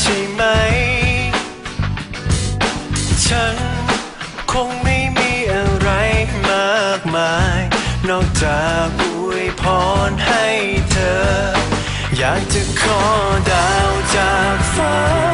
ใช่ไหม ฉันคงไม่มีอะไรมากมาย นอกจากอวยพรให้เธอ อยากจะขอดาวจากฟ้า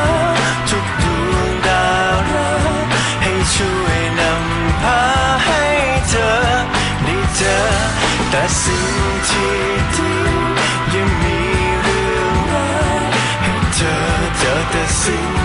แต่สิ่งที่ดียังมีเรื่องร้ายให้เธอเจอแต่สิ่งที่